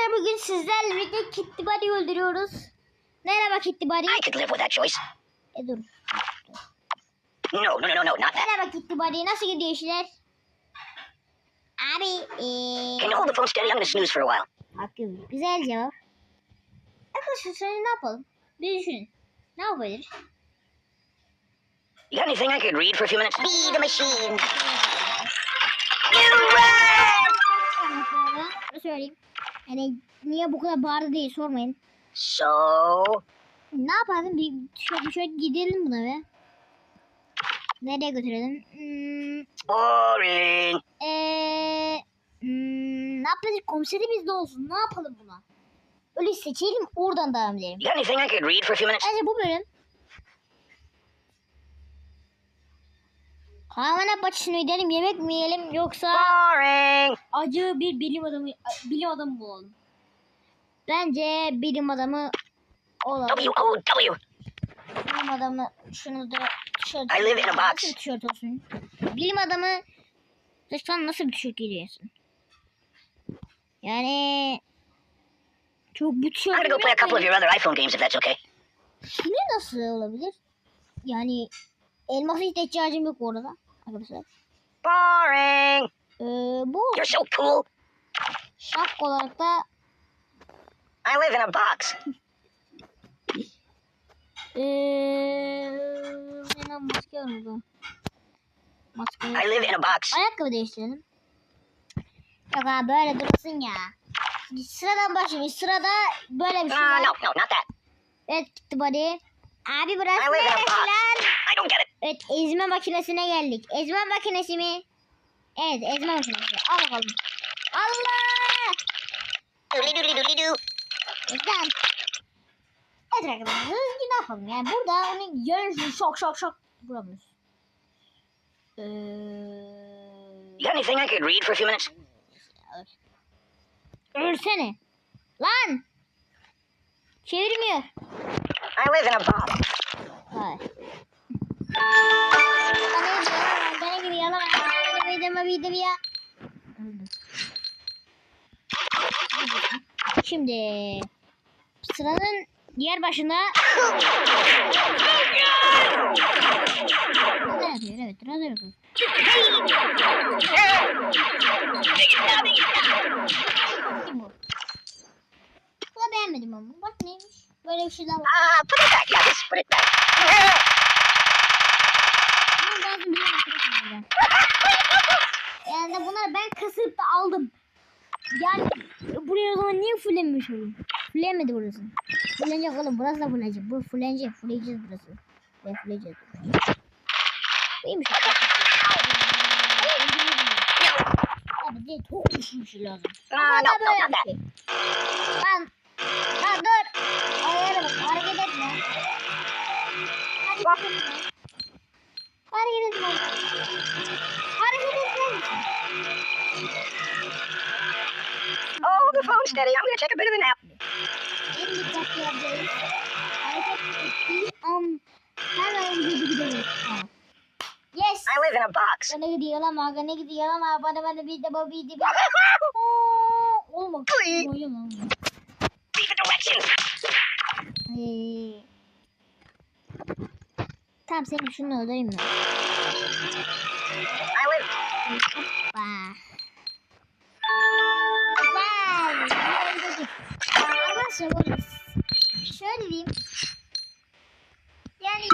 Arkadaşlar bugün sizlerle birlikte Kitty Buddy'yi öldürüyoruz. Merhaba Kitty Buddy. I could live with that choice. E dur. No, no, no, no, no, not that. Merhaba Kitty Buddy. Nasıl gidiyor işler? Abi eee... Can you hold the phone steady? I'm gonna snooze for a while. Hakkı güzel cevap. Arkadaşlar sonra ne yapalım? Bir düşünün. Ne yapabiliriz? You got anything I could read for a few minutes? Be the machine. Şunu söyleyeyim. Yani niye bu kadar bağırdı diye sormayın. So, Ne yapalım? Bir şöyle, şöyle gidelim buna be. Nereye götürelim? Hmm, boring. Eee hmm, ne yapalım? Komiseri bizde olsun. Ne yapalım buna? Öyle seçelim oradan devam edelim. You got anything I could read for a few minutes? Bence bu bölüm hayvanat bahçesine gidelim yemek mi yiyelim yoksa Boring. acı bir bilim adamı bilim adamı bulalım. Bence bilim adamı olalım. W-O-W. Bilim adamı şunu da tişört. I live in a box. Nasıl bir tişört olsun? Bilim adamı lütfen nasıl bir tişört giyiyorsun? Yani çok bu I'm tişört gonna go play a couple of your other iPhone games if that's okay. Şimdi nasıl olabilir? Yani elmasa hiç ihtiyacım yok bu arada arkadaşlar. Boring. Ee, bu You're so cool. şak olarak da I live in a box. ee, hemen maske burada. Maske. I live in a box. Ayakkabı değiştirelim. Yok abi böyle dursun ya. Sıradan başlayalım. Sırada böyle bir şey Uh, var. no, no, not that. Evet gitti body. Abi burası neresi lan? I don't get it. Evet ezme makinesine geldik. Ezme makinesi mi? Evet ezme makinesi. Al bakalım. Allah! Güzel. Evet arkadaşlar hızlıca ne yapalım? Yani burada onun yarısı şok şok şok bulamıyoruz. Ee, You got anything I could read for a few minutes? ölsene. Lan! Çevirmiyor. I live in a box. Hayır. Bana gidiyor. Bana gidiyor. Bana gidiyor. Bana gidiyor. ya. Öldüm. Şimdi sıranın diğer başına ne yapıyor? Evet, razı yapıyor. Bu? Bu da beğenmedim ama. Bak neymiş? Böyle bir şey daha var. Ah, put it back. Yeah, just put it back. Bir arkadaşım Yani bunları ben kasıp da aldım. Yani buraya o zaman niye fullenmiş oğlum? Fullenmedi burası. Fullenecek oğlum burası da fullenecek. Bu fullenecek. Fulleyeceğiz burası. Ve fulleyeceğiz. Neymiş? Abi de çok düşmüş lazım. No, no, böyle bir şey. Lan. Live in a box. Bana bana bir de bu bir de bu. Olma. Please. Oynama. Read the directions. Ee, Tamam seni şunu öldüreyim? I live. Hoppa. Güzel. Arkadaşlar şöyle diyeyim. Yani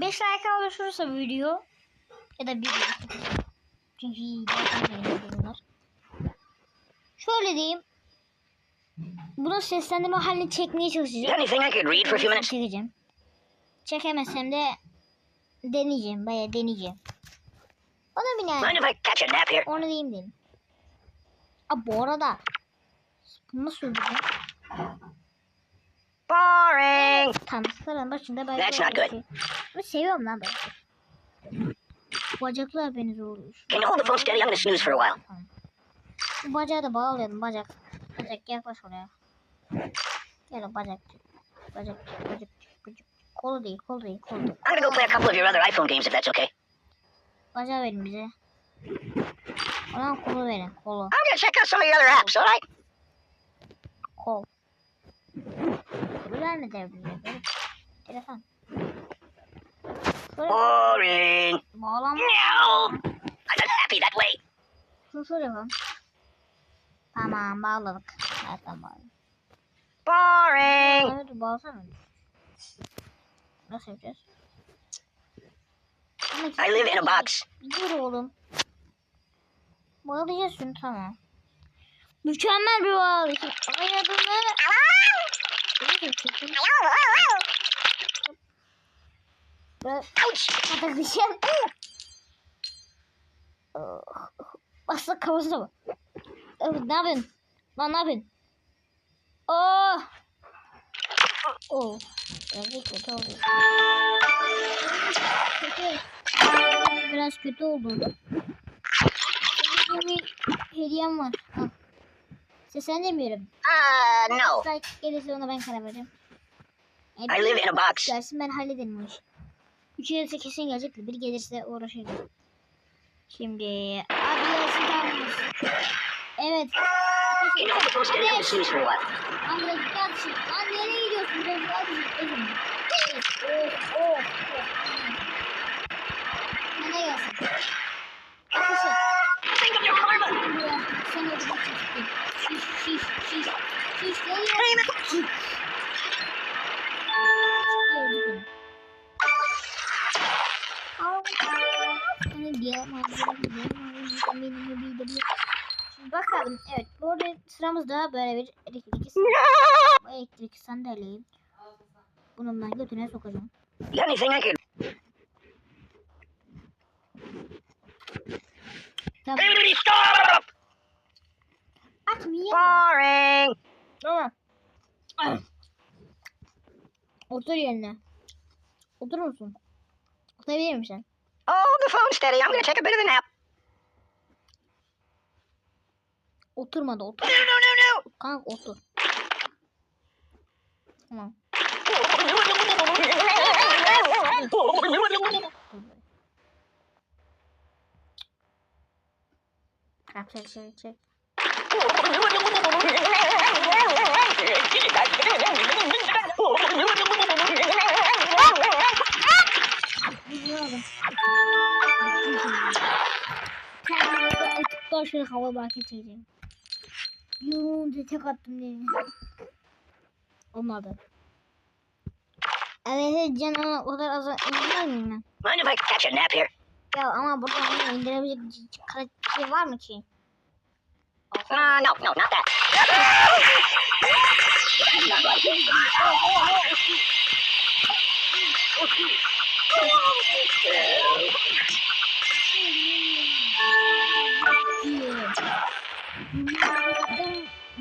5 like oluşursa video ya da bir çünkü bunlar. Şöyle diyeyim. Bunu seslendirme halini çekmeye çalışacağım. anything I could read for a few minutes? Çekeceğim. Çekemezsem de deneyeceğim. Bayağı deneyeceğim. O da bir yani. Mind if I catch a nap here? Onu diyeyim dedim. Aa bu arada. Bunu nasıl öldürdün? Boring. Tam sıranın başında ben. That's not good. Bunu seviyorum lan ben. Bacaklar beni zorluyor. Can you hold the phone steady? I'm gonna snooze for a while. Bu bacağı da bağlayalım bacak. Bacak yaklaş oraya. Gel o bacak. Bacak, bacak, bacak. Kolu değil, kol değil, kol değil. I'm gonna go play a couple of your other iPhone games if that's okay. Bacağı verin bize. Bana kolu verin. Kolu. I'm gonna check out some of your other apps, alright? Kol. Bize. Böyle Telefon. Boring. bağlanma. No! I'm not happy that way. Şunu yapalım. Tamam bağladık. Tamam bağladık. Boring. Evet bağlasana. Nasıl yapacağız? I live in a box. Dur oğlum. Bağlayacağız şunu tamam. Mükemmel bir bağlayışım. Ayadını. Takışım. Bastı kafasına bak. Evet, ne yapıyorsun? Lan ne yapıyorsun? Oh! Oh! Biraz kötü oldu. Kötü. Biraz kötü oldu. Bir hediyem var. Al. Sesen demiyorum. Uh, no. Gelirse ona ben karar vereceğim. I live in a box. Gelsin ben hallederim o işi. Üç gelirse kesin gelecektir. Bir gelirse uğraşacağım. Şimdi abi gelsin tamam. Evet. You know, supposed to get shoes for what? Git kardeşim. Lan nereye gidiyorsun? Git kardeşim. Evet. Oh, oh, oh. Bana gelsin. Arkadaşlar. Think of your karma. Sen bakalım. Evet. Bu arada sıramızda böyle bir elektrik bu elektrik sandalyeyi bununla götüne sokacağım. You got anything I could? Tamam. Everybody stop! Açmayayım. Boring. Tamam. Otur yerine. Oturur musun? Oturabilir misin? Hold the phone steady. I'm gonna take a bit of a nap. Oturmadı otur. No, no, no, no. Kanka otur. Tamam. Kalk çek çek şöyle hava bahçe çekeceğim. Yorulunca tek attım diye. Olmadı. Evet canım o kadar az indirmez miyim ben? Mind if I catch a nap here? Ya ama burada onu indirebilecek kara şey var mı ki? Uh, no, no, not that.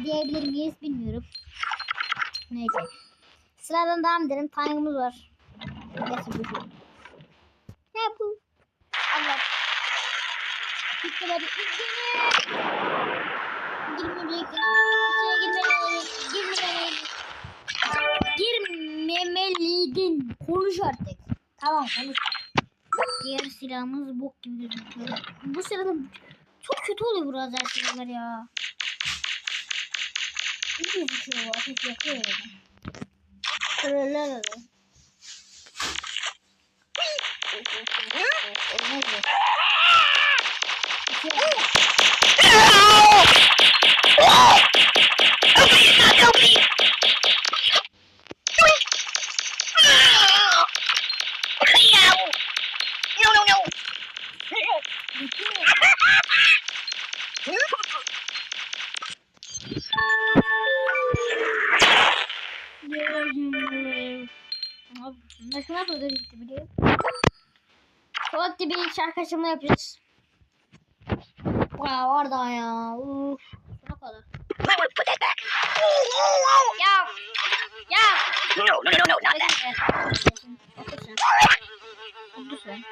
diyebilir miyiz bilmiyorum. Neyse. Sıradan devam edelim. Tangımız var. Ne bu? Gitti hadi. Girmeyecektin. İçine girmeliydin. Girmemeliydin. Girmemeliydin. Konuş artık. Tamam konuş. Diğer silahımız bok gibi gözüküyor. Bu sırada çok kötü oluyor bu lazer silahlar ya. İyi gözüküyor bu ateş yakıyor ya. Kırırlar öyle. Olmaz mı? No, no, no. Nasıl nasıl gitti biliyor Polat gibi şarkı açımı yapacağız. Ya daha ya. Uf. Ne kadar. Put that back. Ya. Ya. No, no, no, no, no, not that. Otur sen.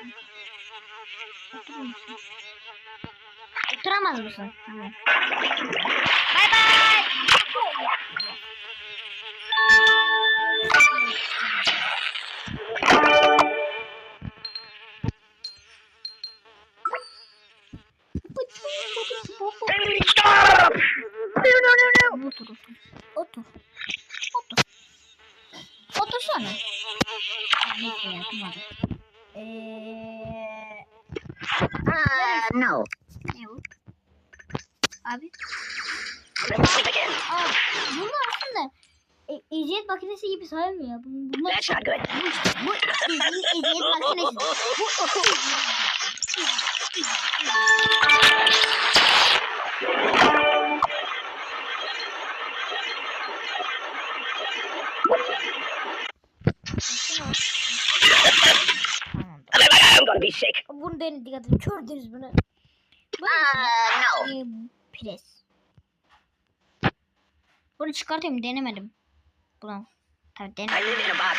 Otur musun? Oturamaz mısın? Tamam. Bay bay. Stop! No, no, no, no. Otur otur. Otur. Otur. Otursana. Neyse yapmadım. Eee... Uh, no. Ne bu? Abi. Let's sleep again. Aa, bunu aslında e, eziyet Bunu- Bunlar not good. bu gonna be sick. Bunu denedik hadi. Kördünüz bunu. Bu Uh, no. e, pres. Bunu çıkartayım denemedim. Bunu. Tabii I denemedim. live in a box.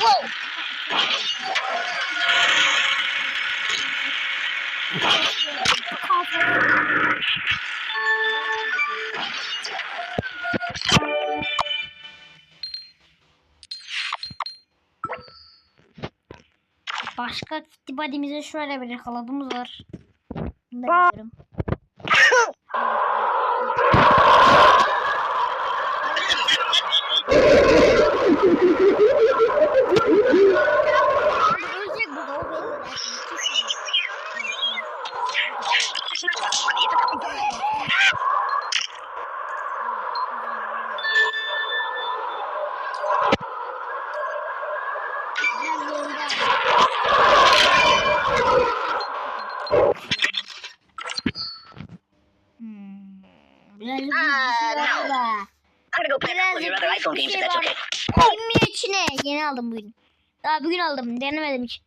Whoa! Başka kitibadimize şöyle bir kalıbımız var. Bunu da biliyorum. Ölecek bu da o belli. It's not that funny. It's a couple Hmm. Birazcık Aa, bir şey var no. da. I'm gonna go play a couple of your other iPhone games if that's okay. Girmiyor içine. Yeni aldım bugün. Daha bugün aldım. Denemedim hiç.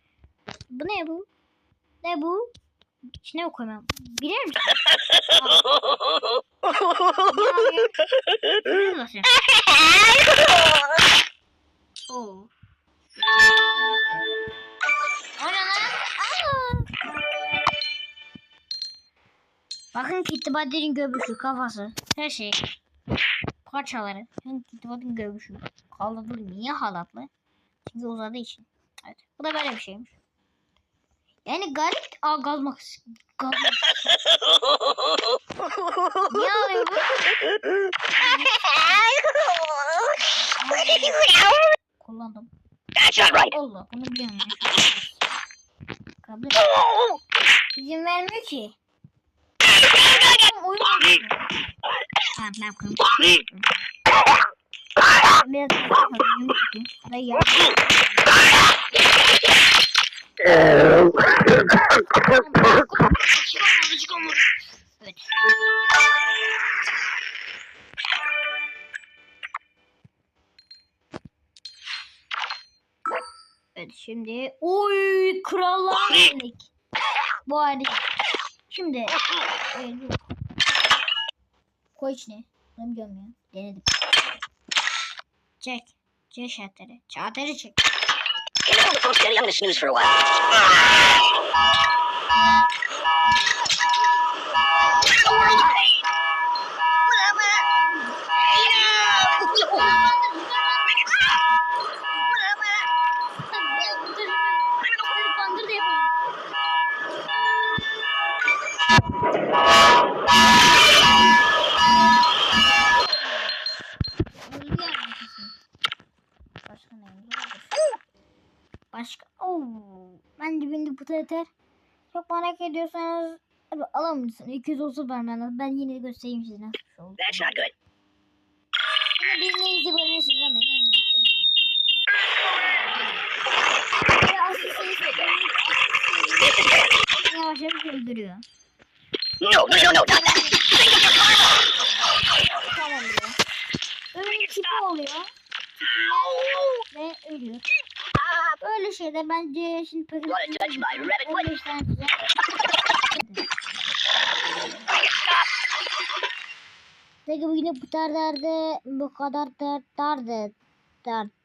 Bu ne bu? Ne bu? İçine mi koymam? Bilir misin? Ne yapıyor? Bakın Kitibadi'nin göbüşü, kafası, her şey. Parçaları. Bakın Kitibadi'nin göbüşü. Kaldırılır. Niye halatlı? Çünkü uzadığı için. Evet. Bu da böyle bir şeymiş. Yani garip. Aa gaz makas. Gaz makas. Niye ağlıyor bu? Kullandım. That's not right. Allah bunu biliyorum. Kabul İzin vermiyor ki. Oyun oynuyor. Tamam ben yapayım. Biraz. Burayı yap. Evet. Evet şimdi oy krallar geldik. Bu harika. Şimdi yok. Koy içine. Bunu biliyorum. Denedim. Çek. Çek şartları. Şartları çek. Phone steady? I'm gonna snooze for a while. Merak ediyorsanız alamıyorsun. 230 vermen Ben yine göstereyim size nasıl bir şey oldu. That's not good. Ama. Ya asıl seni yavaş yavaş öldürüyor. No, no, no, no, not that. Tamam diyor. Ölüm tipi oluyor. Tipinden ve ölüyor. Böyle şeyler bence şimdi pek Wanna touch my rabbit foot? 15 tane size. Peki bugün bu kadar derdi bu kadar derdi derdi